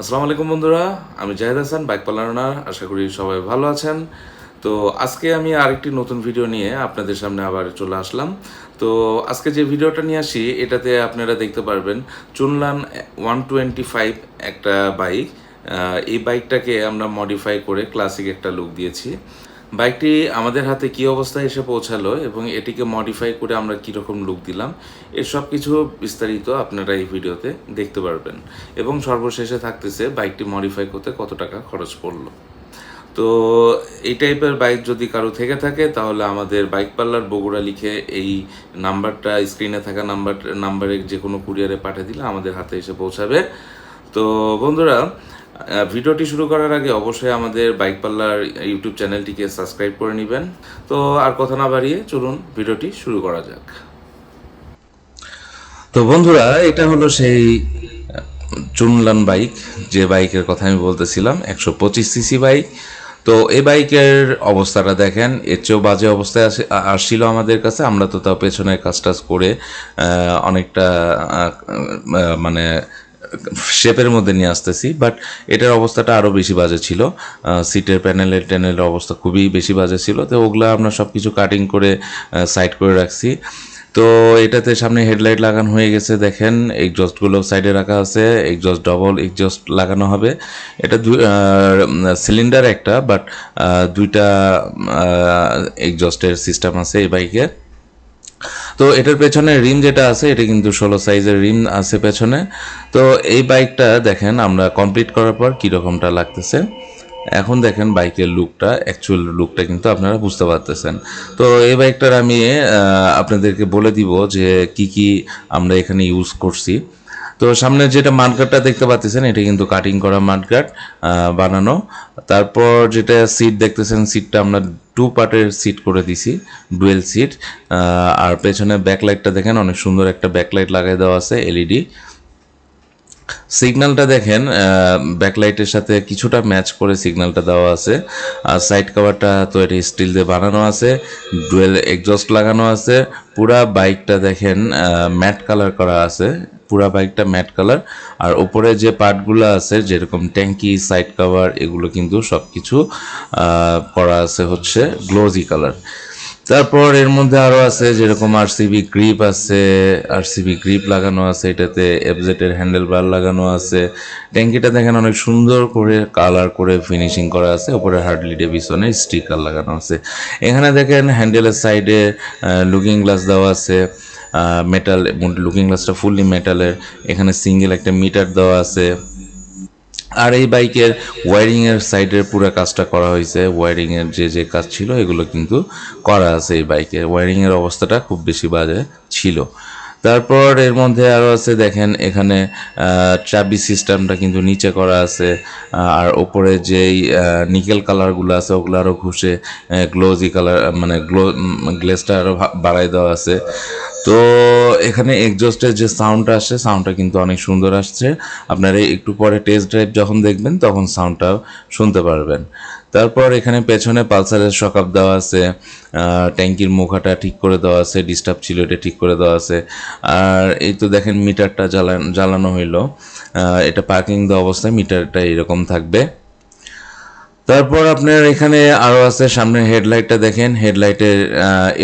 আসসালামু আলাইকুম বন্ধুরা, আমি জাহেদ হাসান, বাইক পালানার আশা করি সবাই ভালো আছেন। তো আজকে আমি আরেকটি নতুন ভিডিও নিয়ে আপনাদের সামনে আবার চলে আসলাম। তো আজকে যে ভিডিওটা নিয়ে আসি, এটাতে আপনারা দেখতে পারবেন চুনলান ওয়ান টোয়েন্টি ফাইভ একটা বাইক। এই বাইকটাকে আমরা মডিফাই করে ক্লাসিক একটা লুক দিয়েছি। বাইকটি আমাদের হাতে কি অবস্থায় এসে পৌঁছালো এবং এটিকে মডিফাই করে আমরা কীরকম লুক দিলাম, এর সব কিছু বিস্তারিত আপনারা এই ভিডিওতে দেখতে পারবেন। এবং সর্বশেষে থাকতেছে বাইকটি মডিফাই করতে কত টাকা খরচ পড়ল। তো এই টাইপের বাইক যদি কারও থেকে থাকে, তাহলে আমাদের বাইক পার্লার বগুড়া লিখে এই নাম্বারটা স্ক্রিনে থাকা নাম্বার নাম্বারে যে কোনো কুরিয়ারে পাঠিয়ে দিলে আমাদের হাতে এসে পৌঁছাবে। তো বন্ধুরা ভিডিওটি শুরু করার আগে অবশ্যই আমাদের বাইক পার্লার ইউটিউব চ্যানেলটিকে সাবস্ক্রাইব করে নেবেন। তো আর কথা না বাড়িয়ে চলুন ভিডিওটি শুরু করা যাক। তো বন্ধুরা, এটা হলো সেই চুনলান বাইক। যে বাইকের কথা আমি বলতেছিলাম, একশো পঁচিশ সিসি বাইক। তো এই বাইকের অবস্থাটা দেখেন, এর চেয়েও বাজে অবস্থায় আসছিল আমাদের কাছে। আমরা তো তাও পেছনের কাজ টাজ করে অনেকটা মানে শেপের মধ্যে নিয়ে আসতেছি বাট এটার অবস্থাটা আরও বেশি বাজে ছিল। সিটের প্যানেলের ট্যানেলের অবস্থা খুবই বেশি বাজে ছিল। তো ওগুলো আমরা সব কিছু কাটিং করে সাইড করে রাখছি। তো এটাতে সামনে হেডলাইট লাগানো হয়ে গেছে, দেখেন। এক্সজস্টগুলো সাইডে রাখা আছে এক্সজস্ট ডবল এক্সজস্ট লাগানো হবে। এটা সিলিন্ডার একটা বাট দুইটা এক্সজস্টের সিস্টেম আছে এই বাইকের তো এটার পেছনে রিম যেটা আছে, এটা কিন্তু ষোলো সাইজের রিম আছে পেছনে। তো এই বাইকটা দেখেন, আমরা কমপ্লিট করার পর কীরকমটা লাগতেছে। এখন দেখেন বাইকের লুকটা অ্যাকচুয়াল লুকটা কিন্তু আপনারা বুঝতে পারতেছেন। তো এই বাইকটার আমি আপনাদেরকে বলে দিব যে কি কি আমরা এখানে ইউজ করছি। তো সামনে যেটা মাঠগাটটা দেখতে পাচ্ছেন, এটা কিন্তু কাটিং করা মাঠগাট বানানো। তারপর যেটা সিট দেখতেছেন সিটটা আমরা টু পার্টের সিট করে দিছি ডুয়েল সিট আর পেছনে ব্যাকলাইটটা দেখেন, অনেক সুন্দর একটা ব্যাকলাইট লাগাই দেওয়া আছে এলইডি সিগন্যালটা দেখেন ব্যাকলাইটের সাথে কিছুটা ম্যাচ করে সিগন্যালটা দেওয়া আছে। আর সাইড কভারটা তো এটা স্টিল দিয়ে বানানো আছে ডুয়েল এক্সস্ট লাগানো আছে। পুরা বাইকটা দেখেন ম্যাট কালার করা আছে। পুরা বাইকটা ম্যাট কালার আর উপরে যে পার্টগুলো আছে, যেরকম ট্যাঙ্কি সাইড কভার এগুলো কিন্তু সব কিছু করা আছে হচ্ছে গ্লোজি কালার তারপর এর মধ্যে আরও আছে যেরকম আরসিবি গ্রিপ আছে আরসিবি গ্রিপ লাগানো আছে, এটাতে এফজেড এর হ্যান্ডেল বার লাগানো আছে। ট্যাঙ্কিটা দেখেন অনেক সুন্দর করে কালার করে ফিনিশিং করা আছে উপরে হার্ডলি ডেভিসনের স্টিকার লাগানো আছে। এখানে দেখেন হ্যান্ডেলের সাইডে লুকিং গ্লাস দেওয়া আছে মেটাল লুকিং গ্লাসটা ফুললি মেটালের এখানে সিঙ্গেল একটা মিটার দেওয়া আছে। আর এই বাইকের ওয়ারিং এর সাইডের পুরো কাজটা করা হয়েছে। ওয়ারিং এর যে যে কাজ ছিল, এগুলো কিন্তু করা আছে এই বাইকে। ওয়ারিং এর অবস্থাটা খুব বেশি বাজে ছিল। তারপর এর মধ্যে আরও আছে, দেখেন এখানে চাবি সিস্টেমটা কিন্তু নিচে করা আছে আর ওপরে যেই নিকেল কালারগুলো আছে ওগুলো আরও ঘুষে গ্লোজি কালার মানে গ্লো গ্লেসটা আরও বাড়াই দেওয়া আছে। তো এখানে এক্সজস্টের যে সাউন্ডটা আসছে সাউন্ডটা কিন্তু অনেক সুন্দর আসছে। আপনারা একটু পরে টেস্ট ড্রাইভ যখন দেখবেন, তখন সাউন্ডটাও শুনতে পারবেন। তারপর এখানে পেছনে পালসারের শকআপ দেওয়া আছে। ট্যাঙ্কির মুখাটা ঠিক করে দেওয়া আছে ডিস্টার্ব ছিল, এটা ঠিক করে দেওয়া আছে। আর এই তো দেখেন মিটারটা জ্বালান জ্বালানো হইল। এটা পার্কিং দেওয়া অবস্থায় মিটারটা এরকম থাকবে। তারপর আপনার এখানে আরও আছে, সামনে হেডলাইটটা দেখেন। হেডলাইটের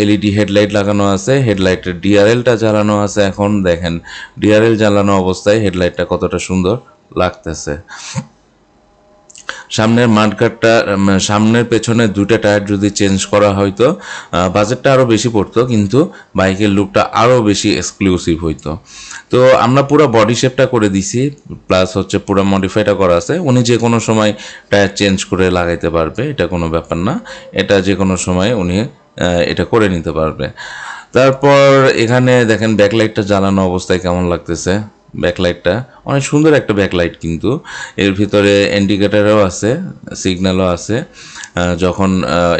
এলইডি হেডলাইট লাগানো আছে, হেডলাইটের ডিআরএলটা জ্বালানো আছে এখন। দেখেন ডিআরএল জ্বালানো অবস্থায় হেডলাইটটা কতটা সুন্দর লাগতেছে। সামনের মাঠঘাটটা সামনের পেছনে দুইটা টায়ার যদি চেঞ্জ করা হয়তো বাজেটটা আরও বেশি পড়তো, কিন্তু বাইকের লুকটা আরও বেশি এক্সক্লুসিভ হইতো। তো আমরা পুরো বডি শেপটা করে দিছি প্লাস হচ্ছে পুরো মডিফাইটা করা আছে। উনি যে কোনো সময় টায়ার চেঞ্জ করে লাগাইতে পারবে, এটা কোনো ব্যাপার না। এটা যে কোনো সময় উনি এটা করে নিতে পারবে। তারপর এখানে দেখেন ব্যাকলাইটটা জ্বালানো অবস্থায় কেমন লাগতেছে? ব্যাকলাইটটা অনেক সুন্দর একটা ব্যাকলাইট কিন্তু। এর ভিতরে ইন্ডিকেটারও আছে সিগন্যালও আছে। যখন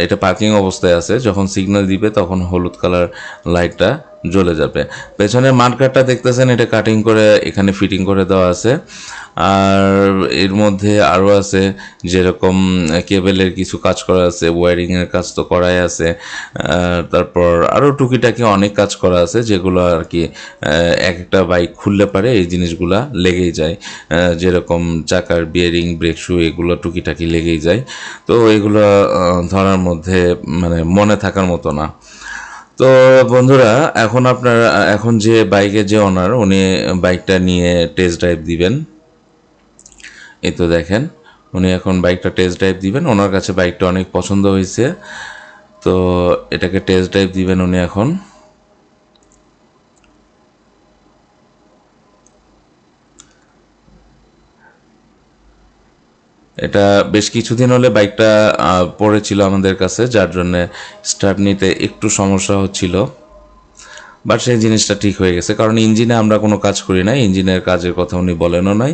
এটা পার্কিং অবস্থায় আছে, যখন সিগন্যাল দিবে তখন হলুদ কালার লাইটটা জ্বলে যাবে। পেছনের মার্কারটা দেখতেছেন, এটা কাটিং করে এখানে ফিটিং করে দেওয়া আছে। আর এর মধ্যে আরও আছে, যেরকম কেবেলের কিছু কাজ করা আছে ওয়ারিংয়ের কাজ তো করাই আছে। তারপর আরও টুকিটাকি অনেক কাজ করা আছে, যেগুলো আর কি এক একটা বাইক খুললে পারে এই জিনিসগুলা লেগেই যায়। যেরকম চাকার বিয়ারিং ব্রেক শু এগুলো টুকিটাকি লেগেই যায়। তো এগুলো ধরার মধ্যে মানে মনে থাকার মতো না। তো বন্ধুরা, এখন আপনার, এখন যে বাইকের যে ওনার উনি বাইকটা নিয়ে টেস্ট ড্রাইভ দিবেন। এই তো দেখেন, উনি এখন বাইকটা টেস্ট ড্রাইভ দিবেন। ওনার কাছে বাইকটা অনেক পছন্দ হয়েছে। তো এটাকে টেস্ট ড্রাইভ দিবেন উনি এখন। এটা বেশ কিছুদিন হলে বাইকটা পড়েছিল আমাদের কাছে, যার জন্য স্টার্ট নিতে একটু সমস্যা হচ্ছিল। বাট সেই জিনিসটা ঠিক হয়ে গেছে, কারণ ইঞ্জিনে আমরা কোনো কাজ করি না, ইঞ্জিনের কাজের কথা উনি বলেনও নাই।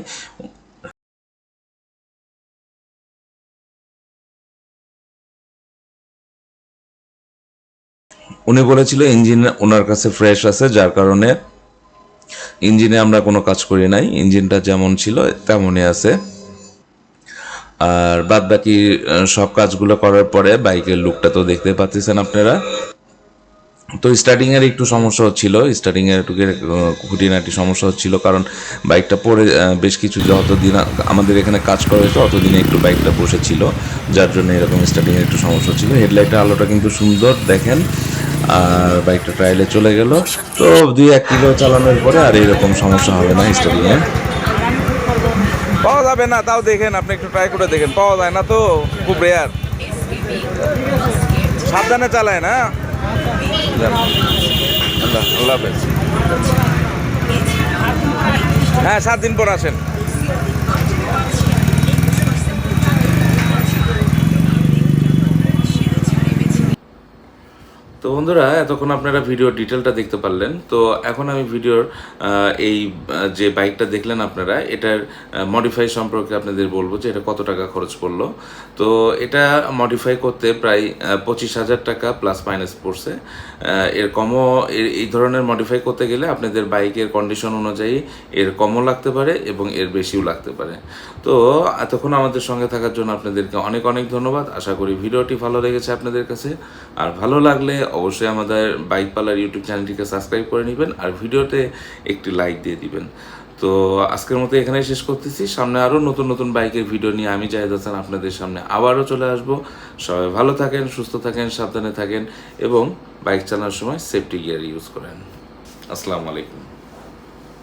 উনি বলেছিল ইঞ্জিন ওনার কাছে ফ্রেশ আছে, যার কারণে ইঞ্জিনে আমরা কোনো কাজ করি নাই, ইঞ্জিনটা যেমন ছিল তেমনই আছে। আর বাদ বাকি সব কাজগুলো করার পরে বাইকের লুকটা তো দেখতে পাচ্ছেন আপনারা। তো স্টার্টিং এর একটু সমস্যা হচ্ছিল স্টার্টিং এর একটু খুঁটিনাটি সমস্যা হচ্ছিল কারণ বাইকটা পরে বেশ কিছু যতদিন আমাদের এখানে কাজ করা হয়েছে, অতদিনে একটু বাইকটা বসেছিল, যার জন্য এরকম স্টার্টিং এর একটু সমস্যা ছিল হেডলাইটের আলোটা কিন্তু সুন্দর, দেখেন, আর বাইকটা ট্রায়ালে চলে গেল। তো দুই এক কিলো চালানোর পরে আর এরকম সমস্যা হবে না স্টার্টিং এ। পাওয়া যাবে না, তাও দেখেন, আপনি একটু ট্রাই করে দেখেন। পাওয়া যায় না তো, খুব রেয়ার সাবধানে চালায় না? আল্লাহ হাফেজ। হ্যাঁ সাত দিন পর আসেন। বন্ধুরা, এতক্ষণ আপনারা ভিডিওর ডিটেলটা দেখতে পারলেন। তো এখন আমি ভিডিওর এই যে বাইকটা দেখলেন আপনারা, এটার মডিফাই সম্পর্কে আপনাদের বলব যে এটা কত টাকা খরচ পড়ল তো এটা মডিফাই করতে প্রায় পঁচিশ হাজার টাকা প্লাস মাইনাস পড়ছে। এর কমও এই ধরনের মডিফাই করতে গেলে আপনাদের বাইকের কন্ডিশন অনুযায়ী এর কমও লাগতে পারে এবং এর বেশিও লাগতে পারে। তো এতক্ষণ আমাদের সঙ্গে থাকার জন্য আপনাদেরকে অনেক অনেক ধন্যবাদ। আশা করি ভিডিওটি ভালো লেগেছে আপনাদের কাছে। আর ভালো লাগলে অবশ্যই আমাদের বাইক পার্লার ইউটিউব চ্যানেলটিকে সাবস্ক্রাইব করে নেবেন আর ভিডিওতে একটি লাইক দিয়ে দিবেন। তো আজকের মতো এখানেই শেষ করতেছি। সামনে আরও নতুন নতুন বাইকের ভিডিও নিয়ে আমি জাহেদ হাসান আপনাদের সামনে আবারও চলে আসব। সবাই ভালো থাকেন, সুস্থ থাকেন, সাবধানে থাকেন এবং বাইক চালানোর সময় সেফটি গিয়ার ইউজ করেন। আসসালামু আলাইকুম।